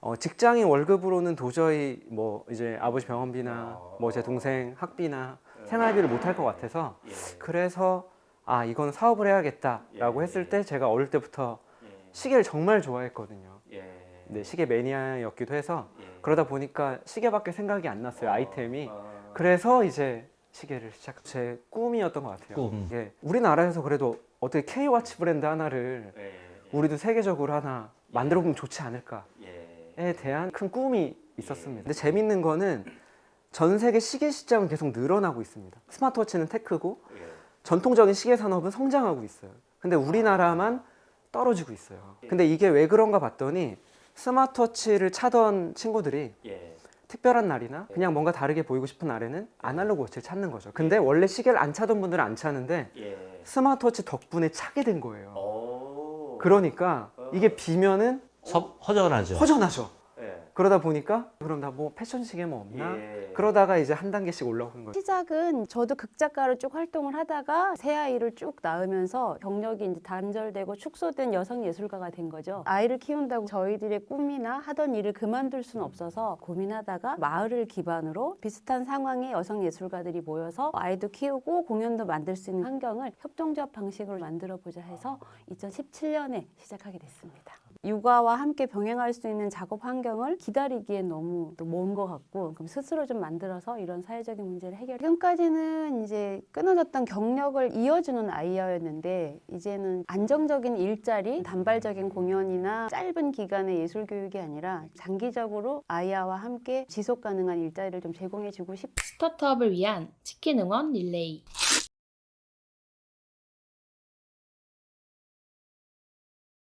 어, 직장인 월급으로는 도저히 뭐 이제 아버지 병원비나 어. 뭐제 동생 학비나 생활비를 못 할 것 같아서 예. 그래서 아 이건 사업을 해야겠다라고 예. 했을 때 제가 어릴 때부터 예. 시계를 정말 좋아했거든요. 예. 네, 시계 매니아였기도 해서 예. 그러다 보니까 시계밖에 생각이 안 났어요 아이템이. 어. 그래서 이제 시계를 시작. 제 꿈이었던 것 같아요. 꿈. 예, 우리나라에서 그래도 어떻게 K 와치 브랜드 하나를 예. 우리도 세계적으로 하나 만들어 보면 좋지 않을까에 예. 대한 큰 꿈이 있었습니다. 근데 재밌는 거는 전 세계 시계 시장은 계속 늘어나고 있습니다. 스마트워치는 테크고 예. 전통적인 시계 산업은 성장하고 있어요. 근데 우리나라만 떨어지고 있어요. 근데 이게 왜 그런가 봤더니 스마트워치를 차던 친구들이 예. 특별한 날이나 그냥 뭔가 다르게 보이고 싶은 날에는 아날로그 워치를 찾는 거죠. 근데 원래 시계를 안 차던 분들은 안 차는데 예. 스마트워치 덕분에 차게 된 거예요. 오. 그러니까 이게 비면은 섭- 허전하죠. 허전하죠. 예. 그러다 보니까 그럼 나 뭐 패션 시계 뭐 없나? 예. 그러다가 이제 한 단계씩 올라오는 거예요. 시작은 저도 극작가로 쭉 활동을 하다가 새 아이를 쭉 낳으면서 경력이 이제 단절되고 축소된 여성 예술가가 된 거죠. 아이를 키운다고 저희들의 꿈이나 하던 일을 그만둘 수는 없어서 고민하다가 마을을 기반으로 비슷한 상황의 여성 예술가들이 모여서 아이도 키우고 공연도 만들 수 있는 환경을 협동조합 방식으로 만들어 보자 해서 2017년에 시작하게 됐습니다. 육아와 함께 병행할 수 있는 작업 환경을 기다리기엔 너무 또 먼 것 같고 그럼 스스로 좀 만들어서 이런 사회적인 문제를 해결. 지금까지는 이제 끊어졌던 경력을 이어주는 아이였는데 이제는 안정적인 일자리, 단발적인 공연이나 짧은 기간의 예술 교육이 아니라 장기적으로 아이와 함께 지속 가능한 일자리를 좀 제공해주고 싶. 스타트업을 위한 치킨 응원 릴레이.